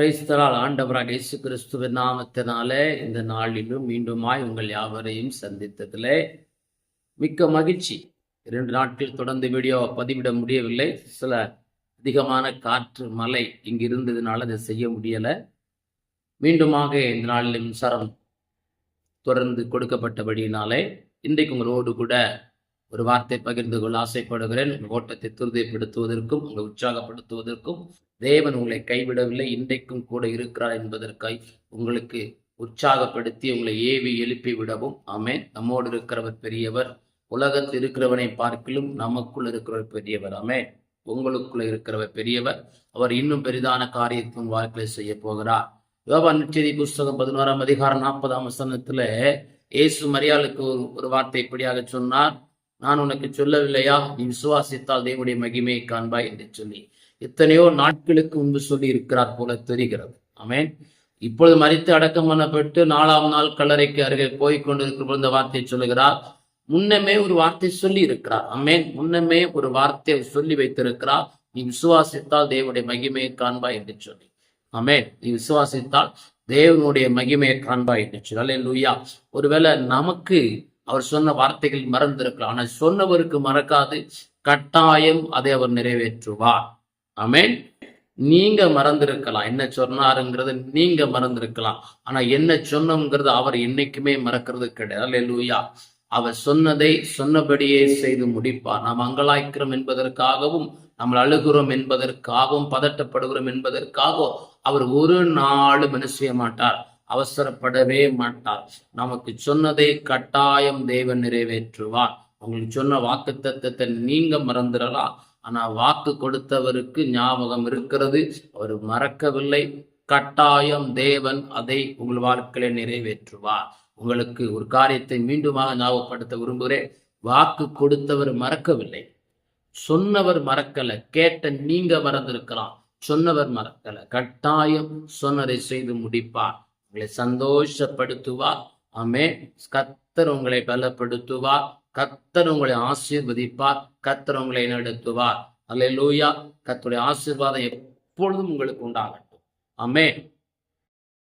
கிரைஸ்தலால் ஆண்டவராக இயேசு கிறிஸ்துவின் நாமத்தினாலே இந்த நாளிலும் மீண்டுமாய் உங்கள் யாவரையும் சந்தித்ததிலே மிக்க மகிழ்ச்சி. இரண்டு நாட்கள் தொடர்ந்து வீடியோ பதிவிட முடியவில்லை. சில அதிகமான காற்று மழை இங்கு இருந்ததுனால அதை செய்ய முடியலை. மீண்டுமாக இந்த நாளில் மின்சாரம் தொடர்ந்து கொடுக்கப்பட்டபடியினாலே இன்றைக்கு உங்களோடு கூட ஒரு வார்த்தை பகிர்ந்து கொள்ள ஆசைப்படுகிறேன். உங்கள் ஓட்டத்தை துரிதப்படுத்துவதற்கும் உங்களை உற்சாகப்படுத்துவதற்கும். தேவன் உங்களை கைவிடவில்லை இன்றைக்கும் கூட இருக்கிறார் என்பதற்காய் உங்களுக்கு உற்சாகப்படுத்தி உங்களை ஏவி எழுப்பி விடவும். ஆமென். நம்மோடு இருக்கிறவர் பெரியவர். உலகத்தில் இருக்கிறவனை பார்க்கிலும் நமக்குள் இருக்கிறவர் பெரியவர். ஆமென். உங்களுக்குள்ள இருக்கிறவர் பெரியவர். அவர் இன்னும் பெரிதான காரியத்தையும் வாழ்க்கையில் செய்ய போகிறார். யோபா நிச்சயதி புஸ்தகம் பதினோராம் அதிகாரம் நாற்பதாம் வசனத்துல இயேசு மரியாளுக்கு ஒரு ஒரு வார்த்தை இப்படியாக சொன்னார். நான் உனக்கு சொல்லவில்லையா? நீ விசுவாசித்தால் தேவனுடைய மகிமையை காண்பாய் என்று சொல்லி எத்தனையோ நாட்களுக்கு முன்பு சொல்லி இருக்கிறார் போல தெரிகிறது. ஆமேன். இப்பொழுது மறித்து அடக்கம் பண்ணப்பட்டு நாலாம் நாள் கல்லறைக்கு அருகே போய் கொண்டிருக்கிற இந்த வார்த்தை சொல்லுகிறார். முன்னமே ஒரு வார்த்தை சொல்லி இருக்கிறார் ஆமேன். முன்னமே ஒரு வார்த்தையை சொல்லி வைத்திருக்கிறார். நீ விசுவாசித்தால் தேவனுடைய மகிமையை காண்பாய் என்று சொல்லி. ஆமேன். நீ விசுவாசித்தால் தேவனுடைய மகிமையை காண்பாய் என்று சொல்லி. லூயா ஒருவேளை நமக்கு அவர் சொன்ன வார்த்தைகள் மறந்திருக்கலாம். ஆனால் சொன்னவருக்கு மறக்காது கட்டாயம் அதை அவர் நிறைவேற்றுவார். ஆமேன். நீங்க மறந்திருக்கலாம். என்ன சொன்னாருங்கிறது நீங்க மறந்திருக்கலாம். ஆனா என்ன சொன்னோங்கிறது அவர் என்னைக்குமே மறக்கிறது கிடையாது. லூயா அவர் சொன்னதை சொன்னபடியே செய்து முடிப்பார். நாம் அங்கலாய்க்கிறோம் என்பதற்காகவும் நம்ம அழுகிறோம் என்பதற்காகவும் பதட்டப்படுகிறோம் என்பதற்காகவும் அவர் ஒரு நாளும் என்ன செய்ய மாட்டார். அவசரப்படவே மாட்டார். நமக்கு சொன்னதை கட்டாயம் தேவன் நிறைவேற்றுவார். உங்களுக்கு சொன்ன வாக்கு தத்தத்தை நீங்க மறந்துடலாம் ஆனா வாக்கு கொடுத்தவருக்கு ஞாபகம் இருக்கிறது. அவர் மறக்கவில்லை. கட்டாயம் தேவன் அதை உங்கள் வாழ்க்கையில நிறைவேற்றுவார். உங்களுக்கு ஒரு காரியத்தை மீண்டுமாக ஞாபகப்படுத்த விரும்புகிறேன். வாக்கு கொடுத்தவர் மறக்கவில்லை. சொன்னவர் மறக்கல. கேட்ட நீங்க மறந்திருக்கலாம். சொன்னவர் மறக்கல. கட்டாயம் சொன்னதை செய்து முடிப்பார். உங்களை சந்தோஷப்படுத்துவா. ஆமே கத்தர் உங்களை பலப்படுத்துவா. கத்தர் உங்களை ஆசீர்வதிப்பார் கத்தர் உங்களை நடத்துவார் அல்ல லூயா கத்தருடைய ஆசீர்வாதம் எப்பொழுதும் உங்களுக்கு உண்டாகட்டும். ஆமே